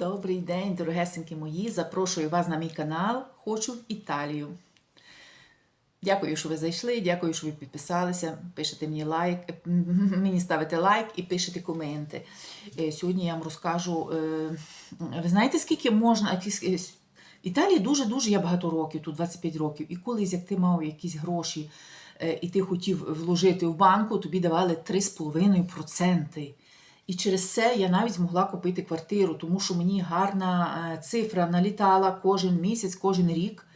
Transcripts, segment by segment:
Добрий день, дорогесенькі мої. Запрошую вас на мій канал Хочу в Італію. Дякую, що ви зайшли, дякую, що ви підписалися. Пишете мені лайк, мені ставите лайк і пишете коменти. Е, Сьогодні я вам розкажу. е, Ви знаєте, скільки можна. е, В Італії дуже-дуже я багато років, тут 25 років. І колись, як ти мав якісь гроші, е, і ти хотів вложити в банку, тобі давали 3,5%. І через це я навіть змогла купити квартиру, тому що мені гарна е, цифра налітала кожен місяць, кожен рік,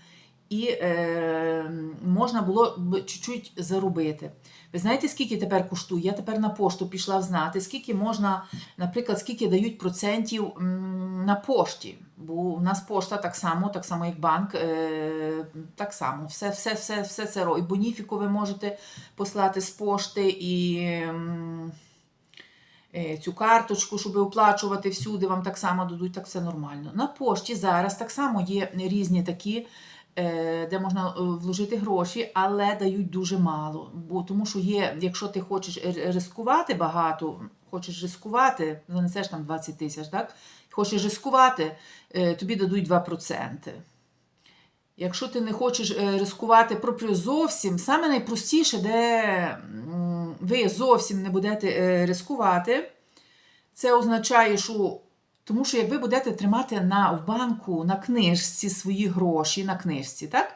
і е, можна було чуть-чуть заробити. Ви знаєте, скільки тепер коштує? Я тепер на пошту пішла знати, скільки можна, наприклад, скільки дають процентів на пошті. Бо у нас пошта так само, так само як банк, е, так само. Все, все, все, все це ро- І боніфіку ви можете послати з пошти, і. Е, цю карточку, щоб оплачувати всюди, вам так само дадуть, так все нормально. На пошті зараз так само є різні такі, е, де можна е, вложити гроші, але дають дуже мало. Бо тому що є, якщо ти хочеш ризикувати багато, хочеш ризикувати, занесеш там 20 тисяч, так? Хочеш ризикувати, е, тобі дадуть 2%. Якщо ти не хочеш е, ризикувати пропрю зовсім, саме найпростіше, де ви зовсім не будете е, ризикувати, це означає, що тому що як ви будете тримати на, в банку на книжці свої гроші, на книжці, так?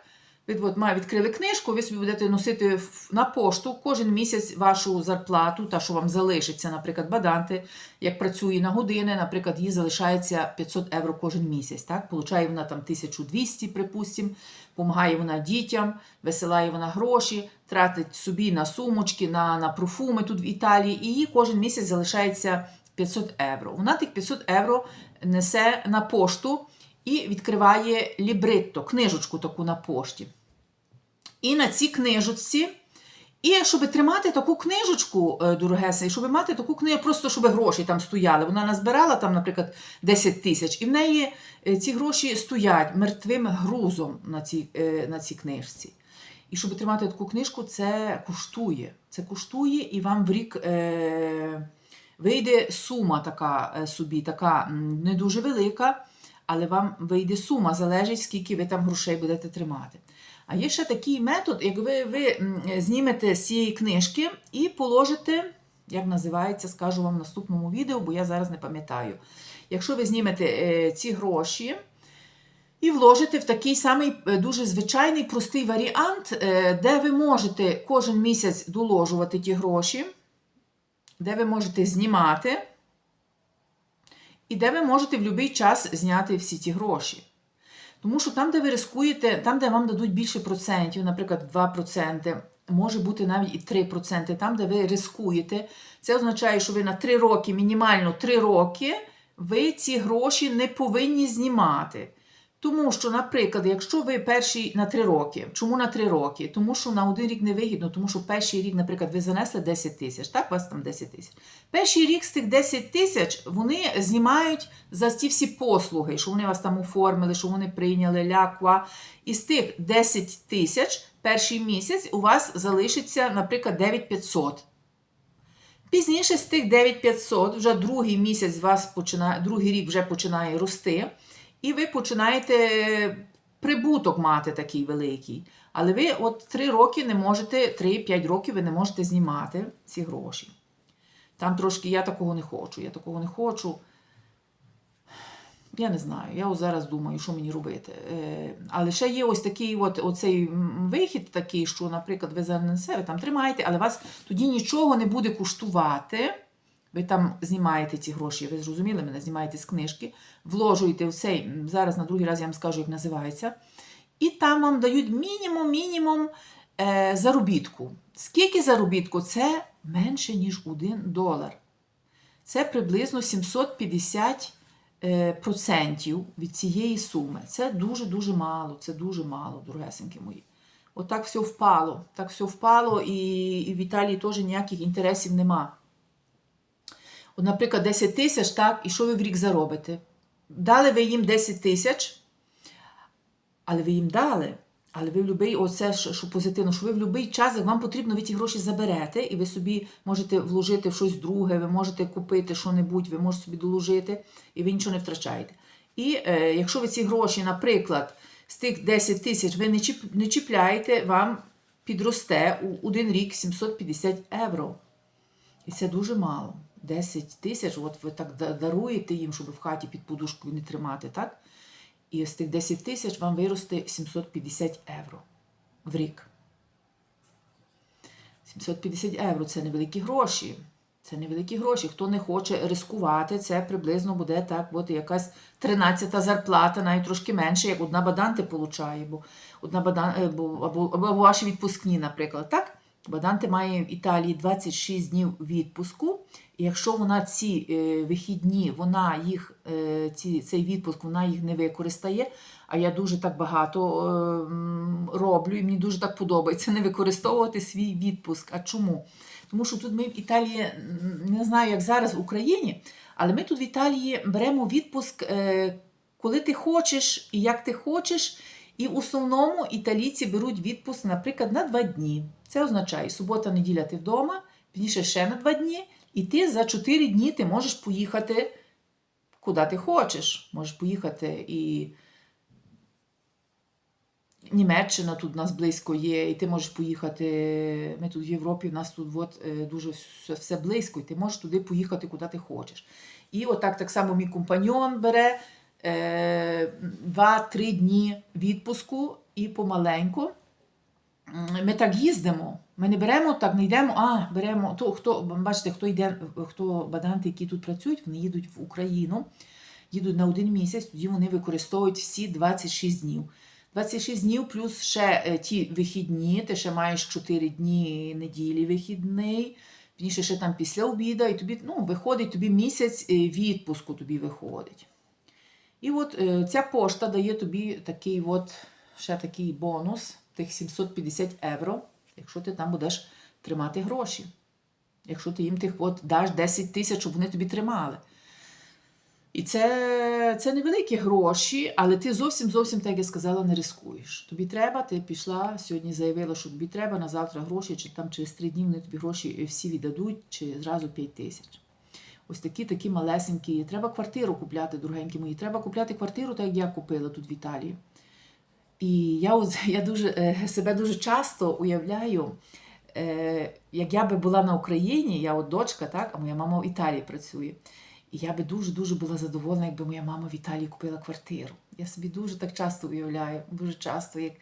Ви от, ма- відкрили книжку, ви собі будете носити на пошту кожен місяць вашу зарплату, та, що вам залишиться, наприклад, баданти, як працює на години, наприклад, їй залишається 500 євро кожен місяць. Так? Получає вона там 1200, припустимо, допомагає вона дітям, висилає вона гроші, тратить собі на сумочки, на, на профуми тут в Італії, і їй кожен місяць залишається 500 євро. Вона тих 500 євро несе на пошту і відкриває лібретто, книжечку таку на пошті. І на цій книжечці, і щоб тримати таку книжечку, е, дорогеса, і щоб мати таку книгу, просто щоб гроші там стояли. Вона назбирала там, наприклад, 10 тисяч, і в неї е, ці гроші стоять мертвим грузом на цій, е, на цій книжці. І щоб тримати таку книжку, це коштує. Це коштує, і вам в рік е, вийде сума така собі, така не дуже велика, але вам вийде сума, залежить, скільки ви там грошей будете тримати. А є ще такий метод, як ви, знімете з цієї книжки і положите, як називається, скажу вам в наступному відео, бо я зараз не пам'ятаю. Якщо ви знімете е, ці гроші і вложите в такий самий е, дуже звичайний простий варіант, е, де ви можете кожен місяць доложувати ті гроші, де ви можете знімати, і де ви можете в будь-який час зняти всі ті гроші. Тому що там, де ви рискуєте, там, де вам дадуть більше процентів, наприклад, 2%, може бути навіть і 3%, там, де ви рискуєте, це означає, що ви на 3 роки, мінімально 3 роки, ви ці гроші не повинні знімати. Тому що, наприклад, якщо ви перший на 3 роки, чому на 3 роки? Тому що на один рік не вигідно, тому що перший рік, наприклад, ви занесли 10 тисяч, так, у вас там 10 тисяч. Перший рік з тих 10 тисяч вони знімають за ті всі послуги, що вони вас там оформили, що вони прийняли ляква. І з тих 10 тисяч перший місяць у вас залишиться, наприклад, 9500. Пізніше з тих 9500, вже другий місяць вас починає, другий рік вже починає рости, і ви починаєте прибуток мати такий великий. Але ви от 3 роки не можете, 3-5 років ви не можете знімати ці гроші. Там трошки я такого не хочу, я такого не хочу. Я не знаю, я ось зараз думаю, що мені робити. Е, але ще є ось такий от, оцей вихід, такий, що, наприклад, ви занесете, там тримаєте, але вас тоді нічого не буде коштувати. Ви там знімаєте ці гроші, ви зрозуміли мене, знімаєте з книжки, вложуєте в цей, зараз на другий раз я вам скажу, як називається. І там вам дають мінімум-мінімум е, заробітку. Скільки заробітку? Це менше, ніж 1 долар. Це приблизно 750 е, процентів від цієї суми. Це дуже-дуже мало, це дуже мало, дорогесеньки мої. Отак все впало. Так все впало, і, і в Італії теж ніяких інтересів нема. Наприклад, 10 тисяч, так, і що ви в рік заробите? Дали ви їм 10 тисяч, але ви їм дали. Але ви в будь-який, оце що позитивно, що ви в будь-який час, як вам потрібно, ви ті гроші заберете, і ви собі можете вложити в щось друге, ви можете купити що-небудь, ви можете собі доложити, і ви нічого не втрачаєте. І е, якщо ви ці гроші, наприклад, з тих 10 тисяч ви не, чіп, не чіпляєте, вам підросте у один рік 750 євро. І це дуже мало. 10 тисяч, от ви так даруєте їм, щоб в хаті під подушкою не тримати, так? І з тих 10 тисяч вам виросте 750 євро в рік. 750 євро це невеликі гроші. Це невеликі гроші. Хто не хоче рискувати, це приблизно буде так, от якась 13 зарплата, навіть трошки менше, як одна баданти получає, бо одна бадан, е, бо, або, або ваші відпускні, наприклад. Так? Баданти має в Італії 26 днів відпуску, і якщо вона ці е, вихідні, вона їх, е, ці, цей відпуск вона їх не використає, а я дуже так багато е, роблю, і мені дуже так подобається не використовувати свій відпуск. А чому? Тому що тут ми в Італії, не знаю, як зараз в Україні, але ми тут в Італії беремо відпуск, коли ти хочеш і як ти хочеш. І в основному італійці беруть відпуск, наприклад, на два дні. Це означає, субота, неділя ти вдома, пізніше ще на два дні, і ти за чотири дні ти можеш поїхати куди ти хочеш. Можеш поїхати і Німеччина тут у нас близько є, і ти можеш поїхати. Ми тут в Європі, в нас тут от, е, дуже все, близько, і ти можеш туди поїхати, куди ти хочеш. І отак так само мій компаньон бере 2-3 дні відпуску і помаленьку. Ми так їздимо. Ми не беремо так, не йдемо, а беремо. То, хто, бачите, хто йде, хто баданти, які тут працюють, вони їдуть в Україну, їдуть на один місяць, тоді вони використовують всі 26 днів. 26 днів плюс ще е, ті вихідні, ти ще маєш 4 дні неділі вихідний, пізніше ще там після обіду, і тобі ну, виходить тобі місяць е, відпуску тобі виходить. І от е, ця пошта дає тобі такий от, ще такий бонус, тих 750 євро, якщо ти там будеш тримати гроші. Якщо ти їм тих от даш 10 тисяч, щоб вони тобі тримали. І це, це невеликі гроші, але ти зовсім зовсім, так я сказала, не рискуєш. Тобі треба, ти пішла сьогодні, заявила, що тобі треба на завтра гроші, чи там через три дні вони тобі гроші всі віддадуть, чи зразу 5 тисяч. Ось такі такі малесенькі. Треба квартиру купляти, дорогенькі мої. Треба купляти квартиру, так як я купила тут в Італії. І я, я дуже, е, себе дуже часто уявляю, е, як я би була на Україні, я от дочка, так, а моя мама в Італії працює. І я би дуже-дуже була задоволена, якби моя мама в Італії купила квартиру. Я собі дуже так часто уявляю, дуже часто, як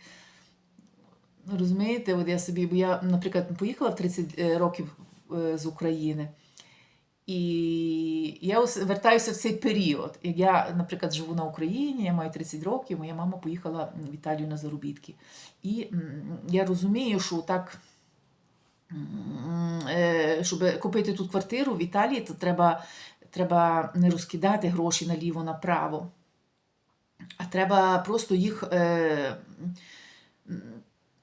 ну, розумієте, от я собі, бо я, наприклад, поїхала в 30 років е, з України. І я ось вертаюся в цей період. Я, наприклад, живу на Україні, я маю 30 років, моя мама поїхала в Італію на заробітки. І я розумію, що так, е, щоб купити тут квартиру в Італії, то треба, треба не розкидати гроші наліво-направо, а треба просто їх.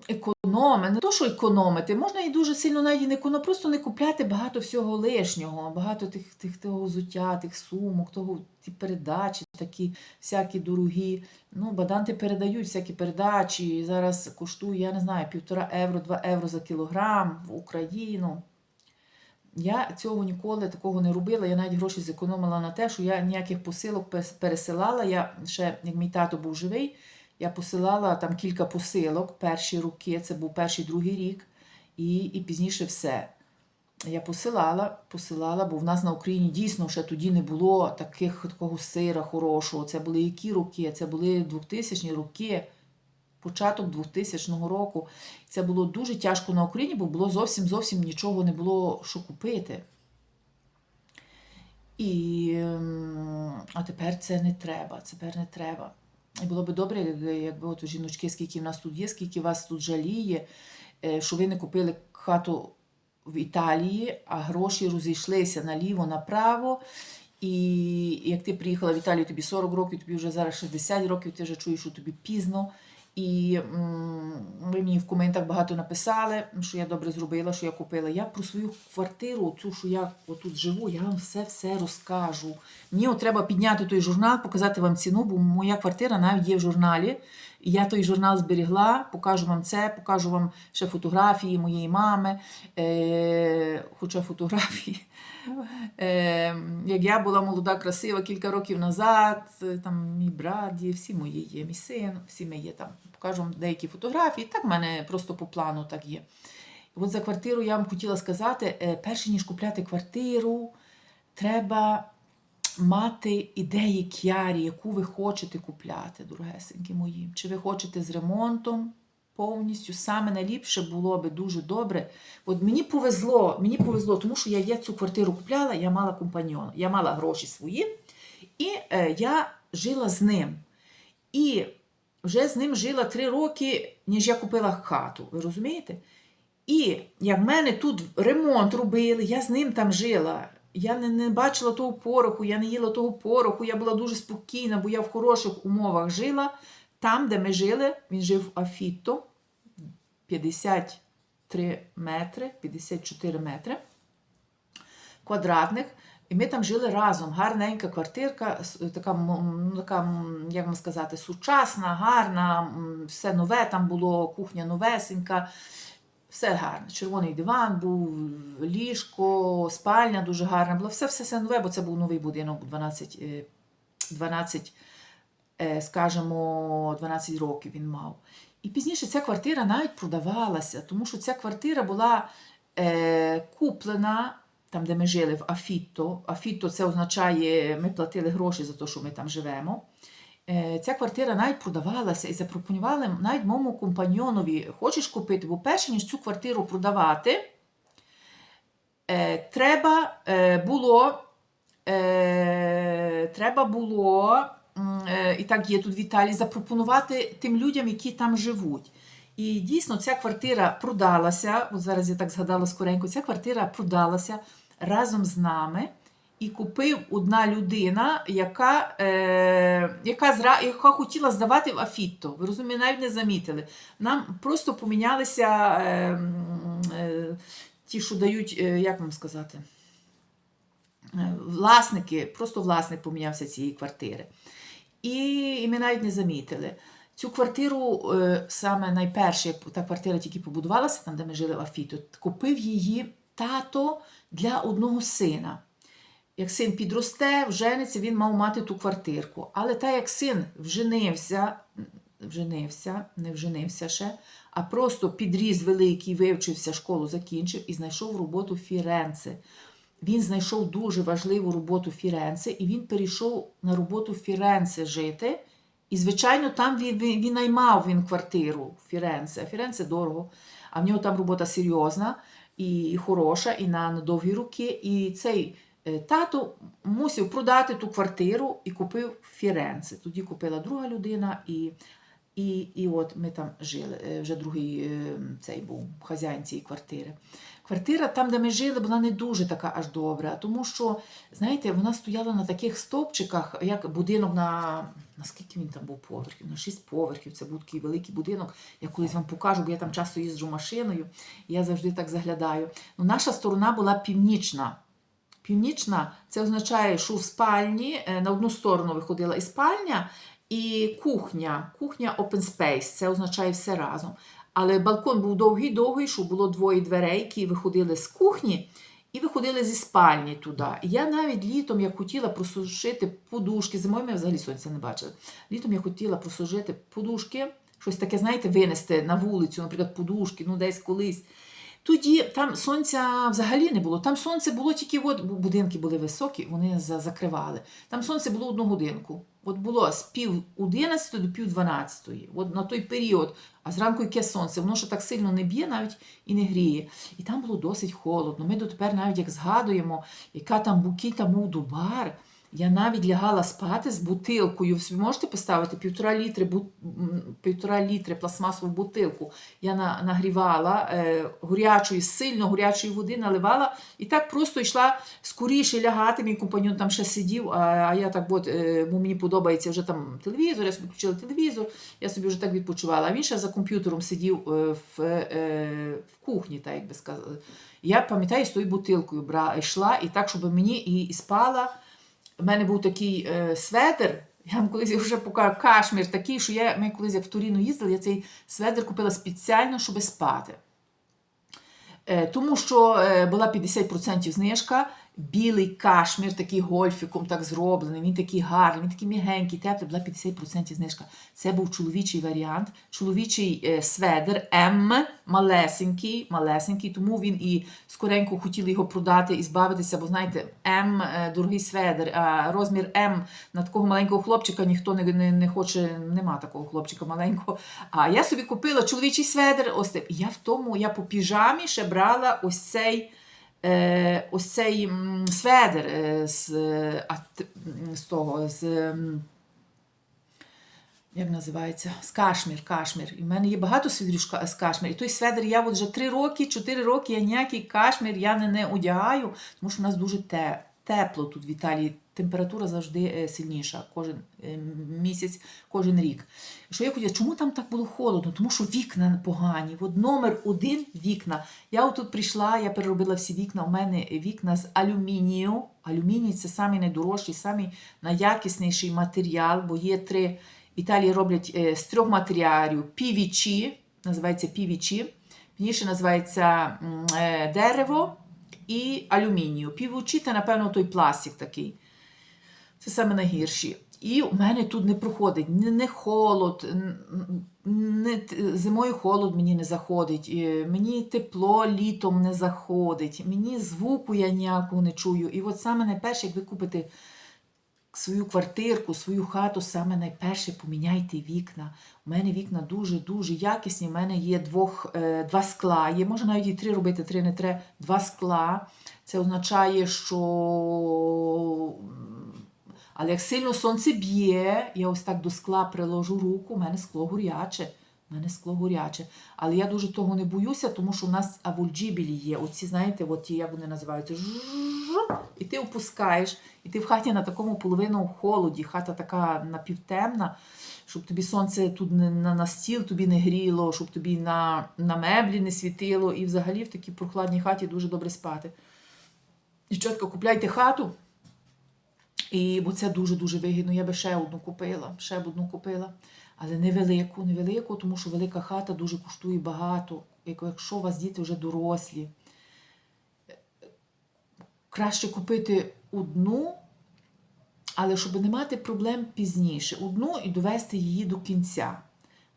Е, м, економити, не то, що економити, можна і дуже сильно навіть не економити, просто не купляти багато всього лишнього, багато тих, тих того взуття, тих сумок, того, ті передачі такі всякі дорогі. Ну, баданти передають всякі передачі. Зараз коштує, я не знаю, півтора євро, два євро за кілограм в Україну. Я цього ніколи такого не робила. Я навіть гроші зекономила на те, що я ніяких посилок пересилала. Я ще, як мій тато був живий, я посилала там кілька посилок перші роки, це був перший другий рік, і, і пізніше все. Я посилала, посилала, бо в нас на Україні дійсно ще тоді не було таких такого сира хорошого. Це були які роки? Це були 2000 роки, початок 2000 року. Це було дуже тяжко на Україні, бо було зовсім зовсім нічого не було що купити. І, ем, а тепер це не треба, тепер не треба. І було би добре, якби- якби от жіночки, скільки в нас тут є, скільки вас тут жаліє, е, що ви не купили хату в Італії, а гроші розійшлися наліво, направо. І як ти приїхала в Італію, тобі 40 років, тобі вже зараз 60 років, ти вже чуєш, що тобі пізно. І ви мені в коментах багато написали, що я добре зробила, що я купила. Я про свою квартиру, цю, що я отут живу, я вам все-все розкажу. Мені от треба підняти той журнал, показати вам ціну, бо моя квартира навіть є в журналі. Я той журнал зберігла, покажу вам це, покажу вам ще фотографії моєї мами, е, хоча фотографії. Е, як я була молода, красива кілька років назад, е, там мій брат є, всі мої є, мій син, всі ми є там. Покажу вам деякі фотографії. Так в мене просто по плану так є. От за квартиру я вам хотіла сказати: е, перше ніж купляти квартиру, треба мати ідеї к'ярі, яку ви хочете купляти, дорогесенькі мої. Чи ви хочете з ремонтом повністю? Саме найліпше було би дуже добре. От мені повезло, мені повезло, тому що я, я цю квартиру купляла, я мала компаньйона, я мала гроші свої, і е, я жила з ним. І вже з ним жила три роки, ніж я купила хату. Ви розумієте? І як в мене тут ремонт робили, я з ним там жила. Я не, не бачила того пороху, я не їла того пороху, я була дуже спокійна, бо я в хороших умовах жила. Там, де ми жили, він жив в Афіто 53 метри, 54 метри квадратних. І ми там жили разом. Гарненька квартирка, така, така як вам сказати, сучасна, гарна, все нове там було, кухня новесенька. Все гарно. Червоний диван був, ліжко, спальня дуже гарна була. Все, все, все нове, бо це був новий будинок 12, е, 12 е, скажімо, 12 років він мав. І пізніше ця квартира навіть продавалася, тому що ця квартира була е, куплена там, де ми жили, в Афіто. Афіто це означає, ми платили гроші за те, що ми там живемо. Е, Ця квартира навіть продавалася і запропонували навіть моєму компаньйонові, хочеш купити, бо перше, ніж цю квартиру продавати, е, треба е, було, е, треба було, і так є тут в запропонувати тим людям, які там живуть. І дійсно ця квартира продалася, от зараз я так згадала скоренько, ця квартира продалася разом з нами. І купив одна людина, яка, е, яка, зра, яка хотіла здавати в Афітто. Ви розумієте, навіть не замітили. Нам просто помінялися е, е, ті, що дають, е, як вам сказати, е, власники, просто власник помінявся цієї квартири. І, і ми навіть не замітили. Цю квартиру, е, саме найперше, та квартира тільки побудувалася, там, де ми жили в Афіто, купив її тато для одного сина. Як син підросте, вжениться, він мав мати ту квартирку. Але так як син вженився, вженився, не вженився ще, а просто підріс великий, вивчився, школу закінчив і знайшов роботу Фіренце. Він знайшов дуже важливу роботу Фіренце, і він перейшов на роботу Фіренце жити. І, звичайно, там він, він, наймав він квартиру Фіренце. Фіренце дорого, а в нього там робота серйозна і, хороша, і на, на довгі роки. І цей тато мусив продати ту квартиру і купив Фіренце. Тоді купила друга людина, і, і, і от ми там жили. Е, Вже другий е, цей був хазяїн цієї квартири. Квартира там, де ми жили, була не дуже така аж добра, тому що, знаєте, вона стояла на таких стовпчиках, як будинок на. Наскільки він там був поверхів? На шість поверхів. Це був такий великий будинок. Я колись вам покажу, бо я там часто їжджу машиною, і я завжди так заглядаю. Ну, наша сторона була північна. Північна це означає, що в спальні е, на одну сторону виходила і спальня, і кухня. Кухня open space, це означає все разом. Але балкон був довгий-довгий, що було двоє дверей, які виходили з кухні і виходили зі спальні туди. Я навіть літом я хотіла просушити подушки. Зимою ми взагалі сонця не бачили. Літом я хотіла просушити подушки, щось таке, знаєте, винести на вулицю, наприклад, подушки, ну десь колись. Тоді там сонця взагалі не було. Там сонце було тільки, от будинки були високі, вони за- закривали. Там сонце було одну годинку. От було з пів 11 до пів 12. От на той період, а зранку яке сонце, воно ще так сильно не б'є навіть і не гріє. І там було досить холодно. Ми дотепер навіть як згадуємо, яка там букіта був дубар. Я навіть лягала спати з бутилкою. Ви можете поставити півтора літри, бу- півтора літри пластмасову бутилку. Я на, нагрівала е, горячої, сильно горячої води, наливала і так просто йшла скоріше лягати. Мій компаньон там ще сидів, а, я так от, е, мені подобається вже там телевізор, я собі включила телевізор, я собі вже так відпочивала. А він ще за комп'ютером сидів е, в, е, в кухні, так як би сказали. Я пам'ятаю, з тою бутилкою бра, йшла і так, щоб мені і, і спала. У мене був такий е, светр Я вам колись вже покажу кашмір такий, що я, ми колись в Туріну їздили, я цей сведер купила спеціально, щоб спати. Е, Тому що е, була 50% знижка, білий кашмір, такий гольфіком так зроблений, він такий гарний, він такий м'ягенький, теплий, була 50% знижка. Це був чоловічий варіант, чоловічий е, сведер М, малесенький, малесенький, тому він і скоренько хотіли його продати і збавитися, бо знаєте, М е, дорогий сведер, а розмір М на такого маленького хлопчика ніхто не, не, не хоче, нема такого хлопчика маленького. А я собі купила чоловічий сведер, ось я в тому, я по піжамі ще брала ось цей. Е, ось цей сведер е, з, е, з того, з, як називається, з кашмір, кашмір. І в мене є багато свідрів з з кашмір. І той сведер я от вже 3 роки, 4 роки я ніякий кашмір я не, не одягаю, тому що в нас дуже те, тепло тут в Італії. Температура завжди е, сильніша кожен е, місяць, кожен рік. Що я хотіла, чому там так було холодно? Тому що вікна погані. От номер один вікна. Я отут прийшла, я переробила всі вікна. У мене вікна з алюмінію. Алюміній це самий найдорожчий, самий найякісніший матеріал, бо є три. В Італії роблять е, з трьох матеріалів PVC, називається PVC, пізніше називається дерево і алюмінію. PVC це, напевно, той пластик такий. Це саме найгірші. І у мене тут не проходить не, не холод, не, зимою холод мені не заходить, мені тепло літом не заходить, мені звуку я ніякого не чую. І от саме найперше, як ви купите свою квартирку, свою хату, саме найперше поміняйте вікна. У мене вікна дуже-дуже якісні. У мене є двох, е, два скла. Є, може навіть і три робити, три не три, два скла. Це означає, що. Але як сильно сонце б'є, я ось так до скла приложу руку, у мене скло горяче. У мене скло горяче. Але я дуже того не боюся, тому що у нас авольджібілі є. Оці, знаєте, от ті, як вони називаються, і ти опускаєш, і ти в хаті на такому половину холоді. Хата така напівтемна, щоб тобі сонце тут на, на стіл тобі не гріло, щоб тобі на, на меблі не світило. І взагалі в такій прохладній хаті дуже добре спати. Дівчатка, купляйте хату. І бо це дуже-дуже вигідно. Я би ще одну купила, ще б одну купила. Але невелику, невелику, тому що велика хата дуже коштує багато. Якщо у вас діти вже дорослі, краще купити одну, але щоб не мати проблем пізніше. Одну і довести її до кінця.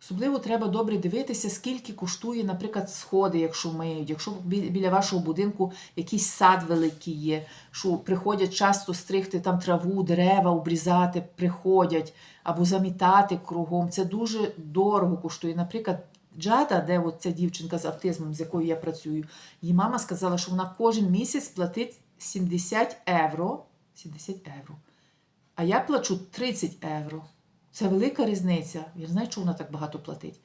Особливо треба добре дивитися, скільки коштує, наприклад, сходи, якщо миють, якщо біля вашого будинку якийсь сад великий є, що приходять часто стригти там траву, дерева, обрізати, приходять або замітати кругом. Це дуже дорого коштує. Наприклад, Джада, де от ця дівчинка з автизмом, з якою я працюю, її мама сказала, що вона кожен місяць платить 70 євро. 70 євро. А я плачу 30 євро. Це велика різниця. Я не знаю, чому вона так багато платить.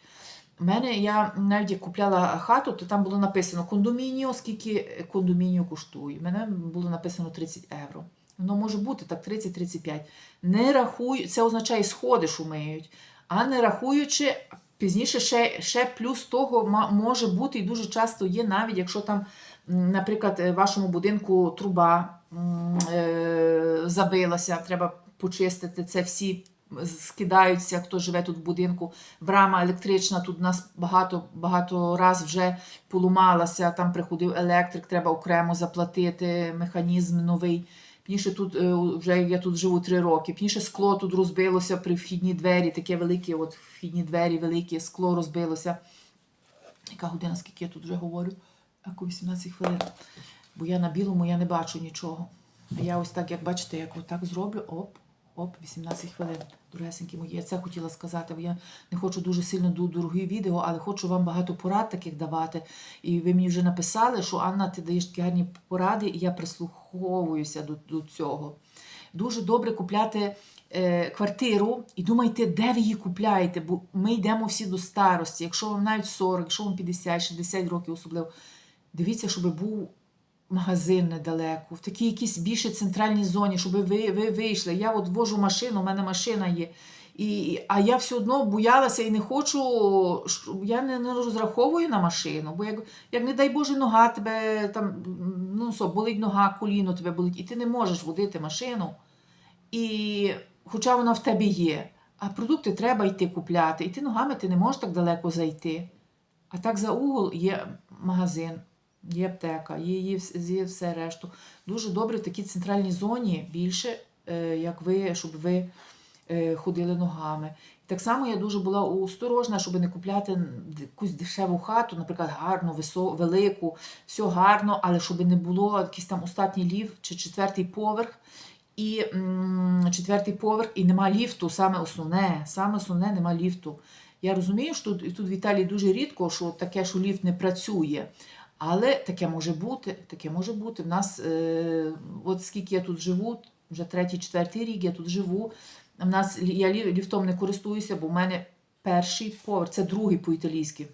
У мене я навіть як купляла хату, то там було написано кондомініо, скільки кондомініо коштує. У мене було написано 30 євро. Воно може бути так 30-35. Не рахую, це означає сходи, що миють, а не рахуючи, пізніше ще, ще плюс того може бути і дуже часто є, навіть якщо там, наприклад, е, в вашому будинку труба е, забилася, треба почистити це всі. Скидаються, хто живе тут в будинку. Брама електрична, тут нас багато багато раз вже полумалася, там приходив електрик, треба окремо заплатити, механізм новий. Пізніше тут е, вже я тут живу три роки. Пізніше скло тут розбилося при вхідні двері, таке велике, от вхідні двері, велике скло розбилося. Яка година, скільки я тут вже говорю? Ако 18 хвилин. Бо я на білому я не бачу нічого. А я ось так, як бачите, як отак зроблю, оп, оп, 18 хвилин. Дорогесенькі мої, я це хотіла сказати, бо я не хочу дуже сильно ду- дорогі відео, але хочу вам багато порад таких давати. І ви мені вже написали, що Анна, ти даєш такі гарні поради, і я прислуховуюся до, до цього. Дуже добре купляти е, квартиру і думайте, де ви її купляєте, бо ми йдемо всі до старості. Якщо вам навіть 40, якщо вам 50, 60 років особливо, дивіться, щоб був магазин недалеко, в такій якійсь більше центральній зоні, щоб ви, ви вийшли. Я от вожу машину, у мене машина є. І, а я все одно боялася і не хочу, щ- я не, не розраховую на машину, бо як, як не дай Боже, нога тебе там, ну що, болить нога, коліно тебе болить, і ти не можеш водити машину. І хоча вона в тебе є. А продукти треба йти купляти. І ти ногами ти не можеш так далеко зайти. А так за угол є магазин, є аптека, є, є, все решту. Дуже добре в такій центральній зоні більше, е, як ви, щоб ви е, ходили ногами. Так само я дуже була осторожна, щоб не купляти якусь дешеву хату, наприклад, гарну, висо, велику, все гарно, але щоб не було якийсь там остатній лів чи четвертий поверх. І четвертий поверх, і нема ліфту, саме основне, саме основне нема ліфту. Я розумію, що тут, тут в Італії дуже рідко, що таке, що ліфт не працює. Але таке може бути, таке може бути. В нас, е, от скільки я тут живу, вже третій, четвертий рік я тут живу. В нас я ліфтом не користуюся, бо в мене перший поверх, це другий по-італійськи.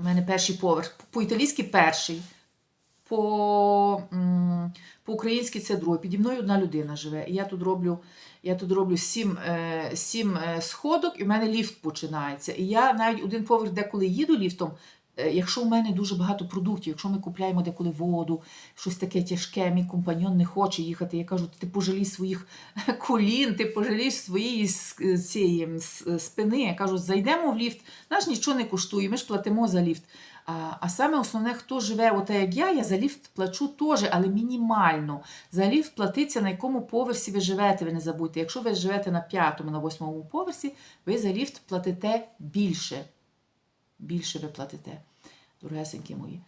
У мене перший поверх. По-італійськи перший. По по-українськи це другий. Піді мною одна людина живе. І я тут роблю, я тут роблю сім, е, сім е, сходок, і в мене ліфт починається. І я навіть один поверх, деколи їду ліфтом, якщо в мене дуже багато продуктів, якщо ми купляємо деколи воду, щось таке тяжке, мій компаньон не хоче їхати. Я кажу, ти пожалій своїх колін, ти пожалій своєї цієї спини. Я кажу, зайдемо в ліфт, наш нічого не коштує, ми ж платимо за ліфт. А, а саме основне, хто живе, от як я, я за ліфт плачу теж, але мінімально. За ліфт платиться, на якому поверсі ви живете, ви не забудьте. Якщо ви живете на п'ятому, на восьмому поверсі, ви за ліфт платите більше. Більше ви платите, дорогесенькі мої.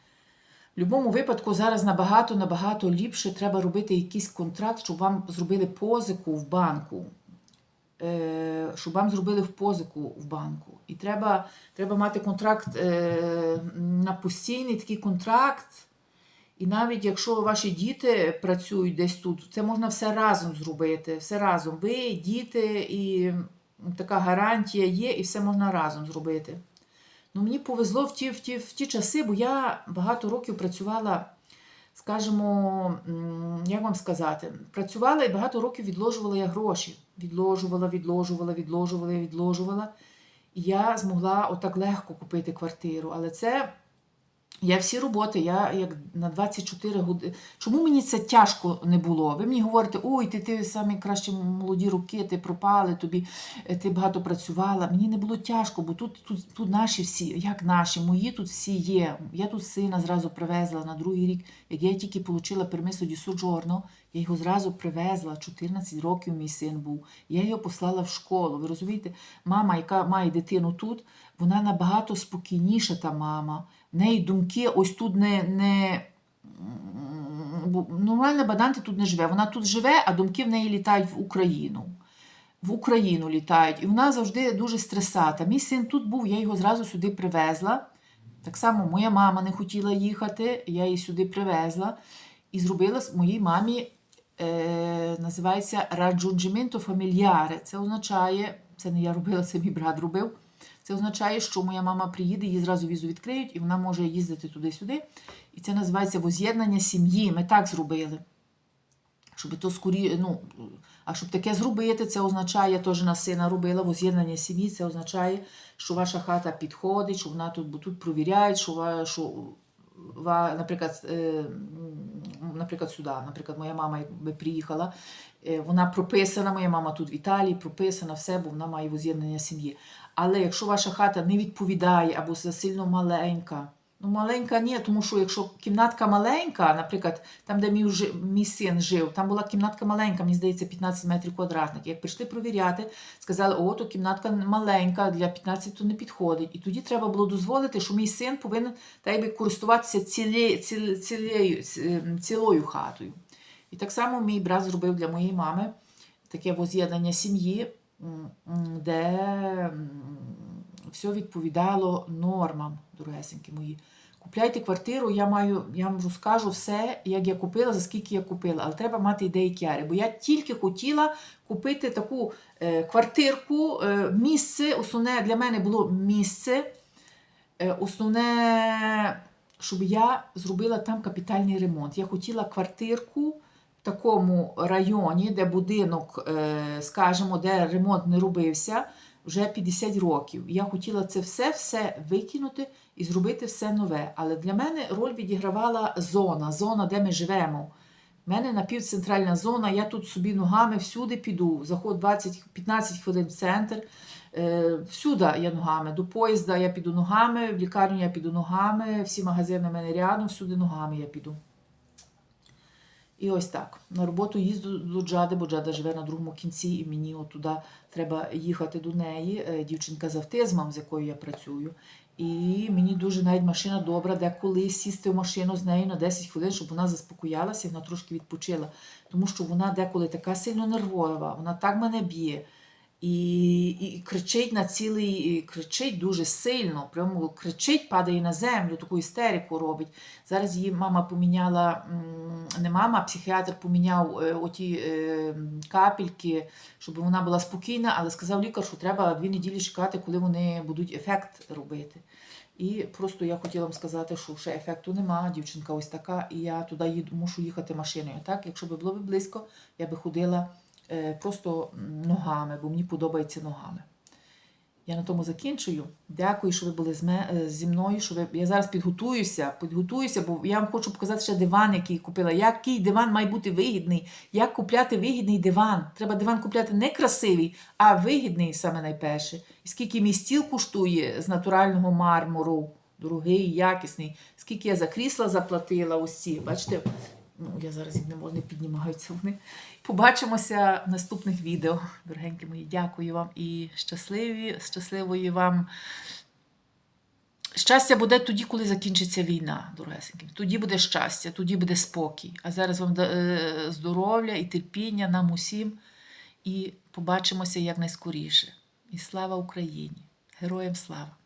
В будь-якому випадку зараз набагато набагато ліпше треба робити якийсь контракт, щоб вам зробили позику в банку. Е, щоб вам зробили в позику в банку. І треба, треба мати контракт е, на постійний такий контракт. І навіть якщо ваші діти працюють десь тут, це можна все разом зробити. Все разом. Ви, діти, і така гарантія є, і все можна разом зробити. Ну, мені повезло в ті, в, ті, в ті часи, бо я багато років працювала, скажімо, як вам сказати, працювала і багато років відложувала я гроші. Відложувала, відложувала, відложувала, відложувала. І я змогла отак легко купити квартиру. Але це я всі роботи, я як на 24 години. Чому мені це тяжко не було? Ви мені говорите, ой, ти, ти самі кращі молоді роки, ти пропали, тобі е, ти багато працювала. Мені не було тяжко, бо тут, тут, тут наші всі, як наші, мої тут всі є. Я тут сина зразу привезла на другий рік. Як я тільки отримала пермисо ді соджорно, я його зразу привезла. 14 років мій син був. Я його послала в школу. Ви розумієте, мама, яка має дитину тут, вона набагато спокійніша, та мама. В неї думки ось тут не. не Нормальна баданти тут не живе. Вона тут живе, а думки в неї літають в Україну. В Україну літають. І вона завжди дуже стресата. Мій син тут був, я його зразу сюди привезла. Так само моя мама не хотіла їхати, я її сюди привезла і зробила моїй мамі, е, називається раджунджименто фамільяре. Це означає, це не я робила, це мій брат робив. Це означає, що моя мама приїде, їй зразу візу відкриють, і вона може їздити туди-сюди. І це називається воз'єднання сім'ї. Ми так зробили. Щоб то скорі, ну, а щоб таке зробити, це означає, я теж на сина робила воз'єднання сім'ї, це означає, що ваша хата підходить, що вона тут, тут провіряють, що, ва- що ва, наприклад, е, наприклад, сюди, наприклад, моя мама якби приїхала, е, вона прописана, моя мама тут в Італії, прописана все, бо вона має воз'єднання сім'ї. Але якщо ваша хата не відповідає або засильно маленька, ну маленька ні, тому що якщо кімнатка маленька, наприклад, там, де мій, мій син жив, там була кімнатка маленька, мені здається, 15 метрів квадратних. Як прийшли провіряти, сказали, о, то кімнатка маленька, для 15 то не підходить. І тоді треба було дозволити, що мій син повинен так якби, користуватися цілє, ціл, цілею, цілою хатою. І так само мій брат зробив для моєї мами таке воз'єднання сім'ї, де все відповідало нормам, дорогесенькі мої. Купляйте квартиру, я маю, я вам розкажу все, як я купила, за скільки я купила, але треба мати ідеї кяри. Бо я тільки хотіла купити таку е, квартирку, е, місце. Основне для мене було місце. Е, основне, щоб я зробила там капітальний ремонт. Я хотіла квартирку в такому районі, де будинок, е, скажімо, де ремонт не робився вже 50 років. Я хотіла це все, все викинути і зробити все нове. Але для мене роль відігравала зона, зона, де ми живемо. У мене напівцентральна зона, я тут собі ногами всюди піду. Заход 20-15 хвилин в центр. Е, всюди я ногами. До поїзда я піду ногами, в лікарню я піду ногами, всі магазини в мене рядом, всюди ногами я піду. І ось так. На роботу їзду до Джади, бо Джада живе на другому кінці, і мені отуди треба їхати до неї. Е, Дівчинка з автизмом, з якою я працюю. І мені дуже навіть машина добра, деколи сісти в машину з нею на 10 хвилин, щоб вона заспокоялася і вона трошки відпочила. Тому що вона деколи така сильно нервова, вона так мене б'є. І, і кричить на цілий, кричить дуже сильно, прямо кричить, падає на землю, таку істерику робить. Зараз її мама поміняла, не мама, а психіатр поміняв е, оті е, капельки, щоб вона була спокійна, але сказав лікар, що треба дві неділі чекати, коли вони будуть ефект робити. І просто я хотіла вам сказати, що ще ефекту нема, дівчинка ось така, і я туди їду, мушу їхати машиною. Так, якщо б було б близько, я би ходила просто ногами, бо мені подобається ногами. Я на тому закінчую. Дякую, що ви були е, зі мною. Що ви... Я зараз підготуюся, підготуюся, бо я вам хочу показати ще диван, який купила. Який диван має бути вигідний? Як купляти вигідний диван? Треба диван купляти не красивий, а вигідний саме найперше. І скільки мій стіл коштує з натурального мармуру, дорогий, якісний. Скільки я за крісла заплатила ці. Бачите, ну, я зараз їх не можу, не піднімаються вони. Побачимося в наступних відео. Дорогенькі мої, дякую вам і щасливі, щасливої вам. Щастя буде тоді, коли закінчиться війна, дорогесенькі. Тоді буде щастя, тоді буде спокій. А зараз вам е, здоров'я і терпіння нам усім. І побачимося якнайскоріше. І слава Україні! Героям слава!